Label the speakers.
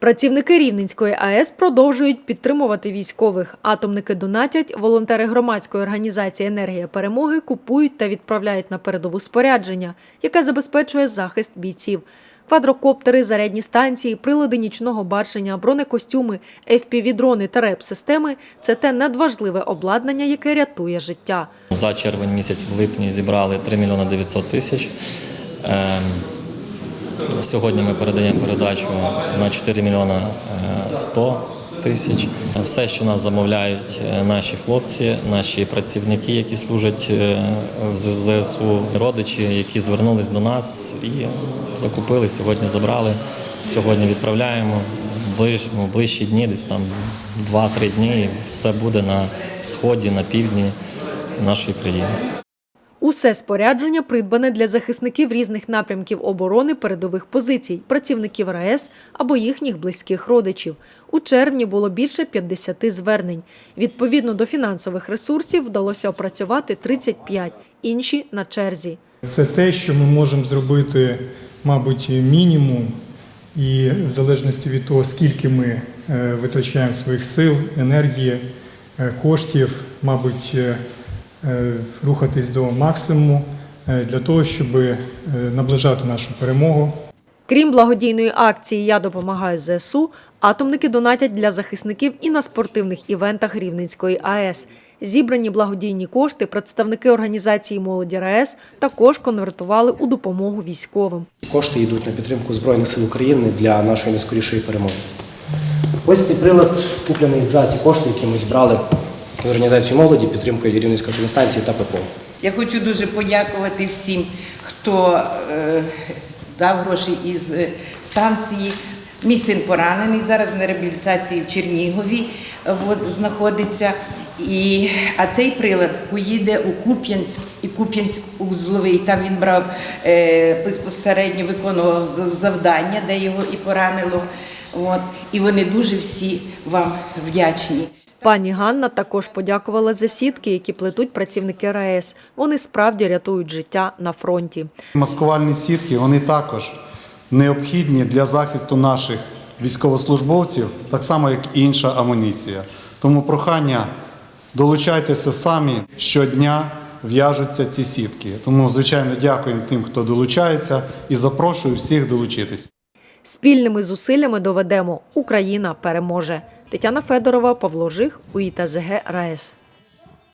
Speaker 1: Працівники Рівненської АЕС продовжують підтримувати військових. Атомники донатять, волонтери громадської організації Енергія перемоги купують та відправляють на передову спорядження, яке забезпечує захист бійців. Квадрокоптери, зарядні станції, прилади нічного бачення, бронекостюми, FPV-дрони та реп-системи – це те надважливе обладнання, яке рятує життя.
Speaker 2: За червень місяць в липні зібрали 3 мільйони 900 тисяч. Сьогодні ми передаємо передачу на 4 мільйона е, 100 тисяч. Все, що нас замовляють е, наші хлопці, наші працівники, які служать е, в ЗСУ, родичі, які звернулись до нас і закупили, сьогодні забрали, сьогодні відправляємо. Ну, ближчі дні, десь там 2-3 дні, і все буде на сході, на півдні нашої країни.
Speaker 1: Усе спорядження придбане для захисників різних напрямків оборони передових позицій, працівників РАЕС або їхніх близьких родичів. У червні було більше 50 звернень. Відповідно до фінансових ресурсів вдалося опрацювати 35, інші на черзі.
Speaker 3: Це те, що ми можемо зробити, мабуть, мінімум, і в залежності від того, скільки ми е, витрачаємо своїх сил, енергії, е, коштів, мабуть, е, рухатись до максимуму е, для того, щоб е, наближати нашу перемогу.
Speaker 1: Крім благодійної акції Я допомагаю ЗСУ, атомники донатять для захисників і на спортивних івентах Рівненської АЕС. Зібрані благодійні кошти представники організації молоді РаЕС також конвертували у допомогу військовим.
Speaker 4: Кошти йдуть на підтримку Збройних сил України для нашої найскорішої перемоги. Ось цей прилад куплений за ці кошти, які ми зібрали з організацією молоді, підтримкою Рівненської телестанції та ППО.
Speaker 5: Я хочу дуже подякувати всім, хто е, дав гроші із е, станції. Мій син поранений зараз на реабілітації в Чернігові е, от, знаходиться. І, а цей прилад поїде у Куп'янськ і Куп'янськ узловий. Там він брав е, безпосередньо виконував завдання, де його і поранило. От. І вони дуже всі вам вдячні.
Speaker 1: Пані Ганна також подякувала за сітки, які плетуть працівники РаЕС. Вони справді рятують життя на фронті.
Speaker 6: Маскувальні сітки вони також необхідні для захисту наших військовослужбовців, так само як і інша амуніція. Тому прохання долучайтеся самі щодня. В'яжуться ці сітки. Тому, звичайно, дякуємо тим, хто долучається, і запрошую всіх долучитись.
Speaker 1: Спільними зусиллями доведемо Україна переможе. Тетяна Федорова, Павло Жих, УІТЗГ РаЕС.